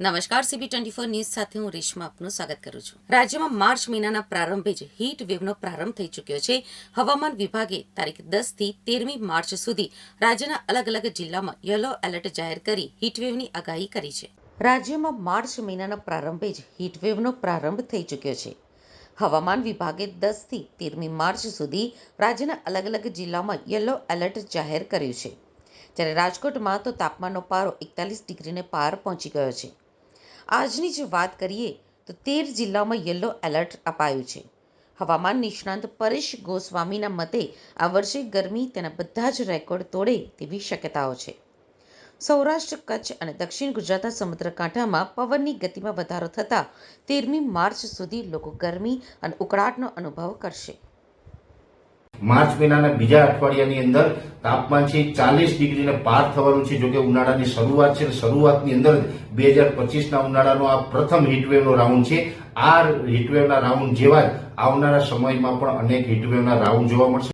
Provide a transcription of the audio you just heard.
નમસ્કાર, CB twenty four news સાથે હું રેશમા આપનું સ્વાગત કરું છું. રાજ્યમાં માર્ચ મહિનાના પ્રારંભે જ હીટ વેવનો પ્રારંભ થઈ ચૂક્યો છે. હવામાન વિભાગે તારીખ દસથી તેરમી માર્ચ સુધી રાજ્યના અલગ અલગ જિલ્લામાં યલો એલર્ટ જાહેર કરી હીટવેવની આગાહી કરી છે. રાજ્યમાં માર્ચ મહિનાના પ્રારંભે જ હીટવેવનો પ્રારંભ થઈ ચૂક્યો છે. હવામાન વિભાગે દસથી તેરમી માર્ચ સુધી રાજ્યના અલગ અલગ જિલ્લામાં યલો એલર્ટ જાહેર કર્યું છે. જ્યારે રાજકોટમાં તો તાપમાનનો પારો એકતાલીસ ડિગ્રીને પાર પહોંચી ગયો છે. આજની જ વાત કરીએ, તો તેર જિલ્લામાં યલો એલર્ટ અપાયું છે. હવામાન નિષ્ણાંત પરેશ ગોસ્વામીના મતે, આ વર્ષે ગરમી તેના બધા જ રેકોર્ડ તોડે તેવી શક્યતાઓ છે. સૌરાષ્ટ્ર, કચ્છ અને દક્ષિણ ગુજરાતના સમુદ્રકાંઠામાં પવનની ગતિમાં વધારો થતાં તેરમી માર્ચ સુધી લોકો ગરમી અને ઉકળાટનો અનુભવ કરશે. માર્ચ મહિનાના બીજા અઠવાડિયાની અંદર તાપમાન છે ચાલીસ ડિગ્રીને પાર થવાનું છે. જોકે ઉનાળાની શરૂઆત છે શરૂઆતની અંદર બે હજાર પચીસના ઉનાળાનો આ પ્રથમ હીટવેવનો રાઉન્ડ છે. આ હીટવેવના રાઉન્ડ જેવા જ આવનારા સમયમાં પણ અનેક હીટવેવના રાઉન્ડ જોવા મળશે.